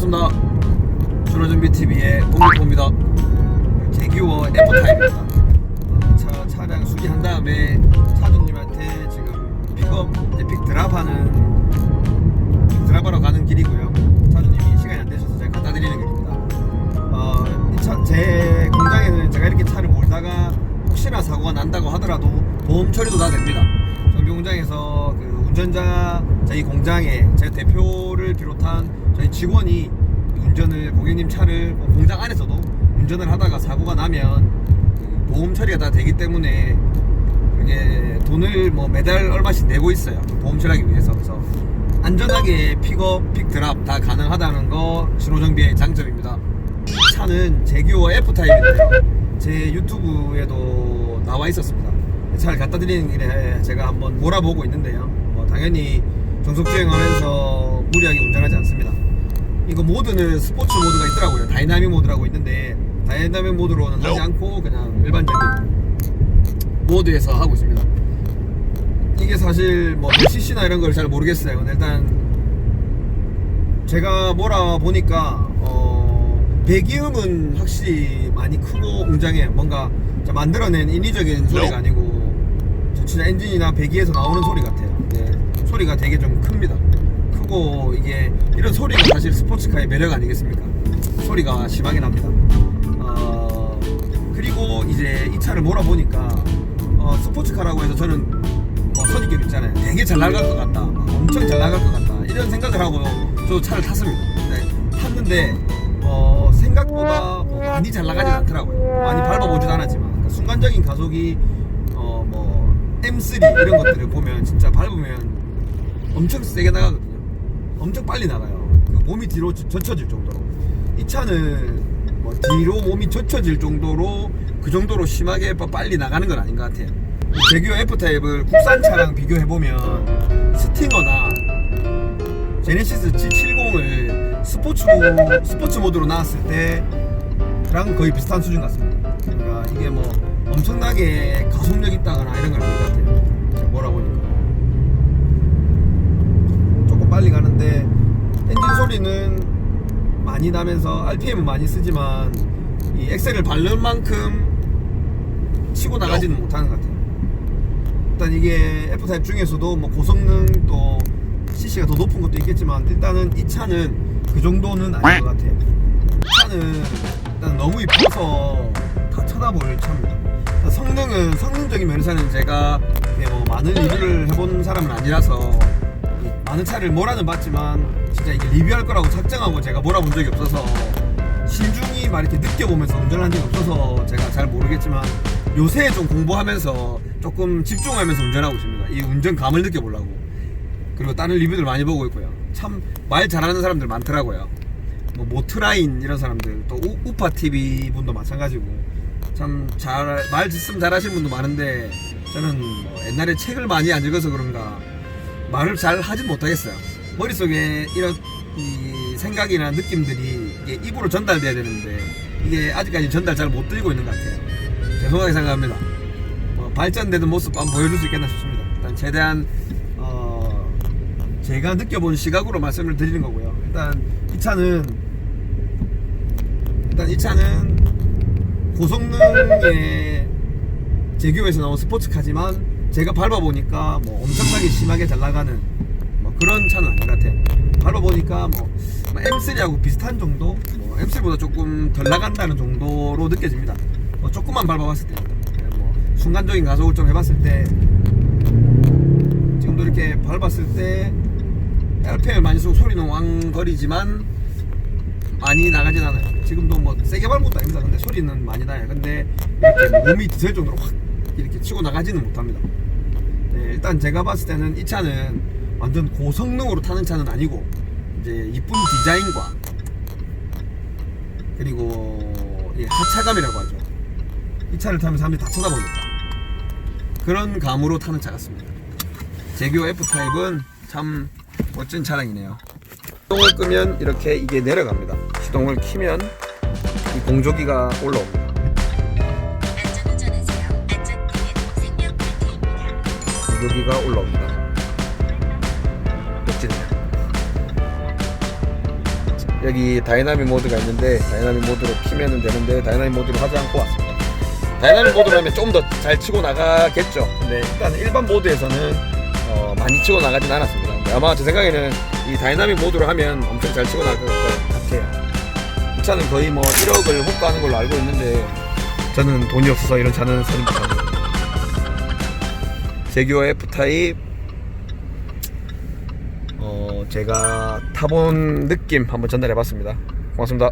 반갑습니다. 준호준비TV의 공유포입니다. 제규어 F타입입니다. 차, 차량 수리한 다음에 차주님한테 지금 픽업, 이제 픽 드랍하는 픽 드랍하러 가는 길이고요. 차주님이 시간이 안 되셔서 제가 갖다 드리는 길입니다. 어, 이 차, 제 공장에는 제가 이렇게 차를 몰다가 혹시나 사고가 난다고 하더라도 보험 처리도 다 됩니다. 정비 공장에서 그 운전자 저희 공장에 제 대표를 비롯한 저희 직원이 운전을 고객님 차를 뭐 공장 안에서도 운전을 하다가 사고가 나면 그 보험 처리가 다 되기 때문에 그게 돈을 뭐 매달 얼마씩 내고 있어요. 보험 처리하기 위해서 그래서 안전하게 픽업, 픽드랍 다 가능하다는 거 신호정비의 장점입니다. 이 차는 제규어 F 타입인데요. 제 유튜브에도 나와 있었습니다. 차를 갖다 드리는 길에 제가 한번 몰아보고 있는데요. 뭐 당연히 정속 주행하면서 무리하게 운전하지 않습니다. 이거 모드는 스포츠 모드가 있더라고요. 다이나믹 모드라고 있는데 다이나믹 모드로는 하지 않고 그냥 일반적인 모드에서 하고 있습니다. 이게 사실 뭐 CC나 이런 걸 잘 모르겠어요. 근데 일단 제가 뭐라 보니까 어, 배기음은 확실히 많이 크고 웅장해. 뭔가 자, 만들어낸 인위적인 소리가 아니고 저 진짜 엔진이나 배기에서 나오는 소리 같아요. 네, 소리가 되게 좀 큽니다. 크고 이게 이런 소리가 사실 스포츠카의 매력 아니겠습니까? 소리가 심하게 납니다. 어, 그리고 이제 이 차를 몰아보니까 어, 스포츠카라고 해서 저는 뭐 선입견 있잖아요. 되게 잘 나갈 것 같다. 엄청 잘 나갈 것 같다. 이런 생각을 하고 저 차를 탔습니다. 네, 탔는데 어, 생각보다 뭐 많이 잘 나가진 않더라고요. 많이 밟아보지도 않았지만 그러니까 순간적인 가속이 어, 뭐 M3 이런 것들을 보면 진짜 밟으면 엄청 세게 나가거든요. 엄청 빨리 나가요. 그 몸이 뒤로 젖- 젖혀질 정도로. 이 차는 뭐 뒤로 몸이 젖혀질 정도로 그 정도로 심하게 빠- 빨리 나가는 건 아닌 것 같아요. 제규어 F타입을 국산 차랑 비교해 보면 스팅어나 제네시스 G70을 스포츠 스포츠 모드로 나왔을 때랑 거의 비슷한 수준 같습니다. 그러니까 이게 뭐 엄청나게 가속력 있다거나 이런 건 아닌 것 같아요. 많이 나면서 RPM은 많이 쓰지만 이 엑셀을 밟는 만큼 치고 나가지는 못하는 것 같아요. 일단 이게 F 타입 중에서도 뭐 고성능 또 CC가 더 높은 것도 있겠지만 일단은 이 차는 그 정도는 아닌 것 같아요. 이 차는 일단 너무 이뻐서 다 쳐다볼 차입니다. 성능은 성능적인 면에서는 제가 뭐 많은 리뷰를 해본 사람은 아니라서 이 많은 차를 몰아는 봤지만 진짜 이게 리뷰할 거라고 작정하고 제가 몰아본 적이 없어서 신중히 막 이렇게 느껴보면서 운전한 적이 없어서 제가 잘 모르겠지만 요새 좀 공부하면서 조금 집중하면서 운전하고 있습니다. 이 운전감을 느껴보려고. 그리고 다른 리뷰들 많이 보고 있고요. 참 말 잘하는 사람들 많더라고요. 뭐 모트라인 이런 사람들 또 우, 우파 TV 분도 마찬가지고 참 잘 말 짓음 잘하시는 분도 많은데 저는 뭐 옛날에 책을 많이 안 읽어서 그런가 말을 잘 하진 못하겠어요. 머릿속에 이런 이 생각이나 느낌들이 이게 입으로 전달돼야 되는데 이게 아직까지 전달 잘못 드리고 있는 것 같아요. 죄송하게 생각합니다. 뭐 발전되는 모습 한번 보여줄 수 있겠나 싶습니다. 일단 최대한 어, 제가 느껴본 시각으로 말씀을 드리는 거고요. 일단 이 차는 일단 이 차는 고성능의 제규에서 나온 스포츠카지만 제가 밟아보니까 뭐 엄청나게 심하게 잘 나가는 뭐 그런 차는 아닌 것 같아요. 밟아보니까 뭐 M3하고 비슷한 정도, 뭐 M3보다 조금 덜 나간다는 정도로 느껴집니다. 뭐 조금만 밟아봤을 때, 뭐 순간적인 가속을 좀 해봤을 때, 지금도 이렇게 밟았을 때 RPM 많이 쓰고 소리는 왕거리지만 많이 나가진 않아요. 지금도 뭐 세게 밟은 것도 아닙니다. 근데 소리는 많이 나요. 근데 이렇게 몸이 뒤질 정도로 확 이렇게 치고 나가지는 못합니다. 네, 일단 제가 봤을 때는 이 차는 완전 고성능으로 타는 차는 아니고 이제 이쁜 디자인과 그리고 이 하차감이라고 하죠. 이 차를 타면 사람들이 다 쳐다보니까 그런 감으로 타는 차 같습니다. 제규어 F 타입은 참 멋진 차량이네요. 시동을 끄면 이렇게 이게 내려갑니다. 시동을 키면 이 공조기가 올라옵니다. 공조기가 올라옵니다. 멋지네요. 여기 다이나믹 모드가 있는데 다이나믹 모드로 키면 되는데 다이나믹 모드로 하지 않고 왔습니다. 다이나믹 모드로 하면 좀 더 잘 치고 나가겠죠. 근데 일단 일반 모드에서는 어, 많이 치고 나가진 않았습니다. 아마 제 생각에는 이 다이나믹 모드로 하면 엄청 잘 치고 나갈 것 같아요. 이 차는 거의 뭐 1억을 호가하는 걸로 알고 있는데 저는 돈이 없어서 이런 차는 사지 못합니다. 제규어 F 타입 어 제가 타본 느낌 한번 전달해 봤습니다. 고맙습니다.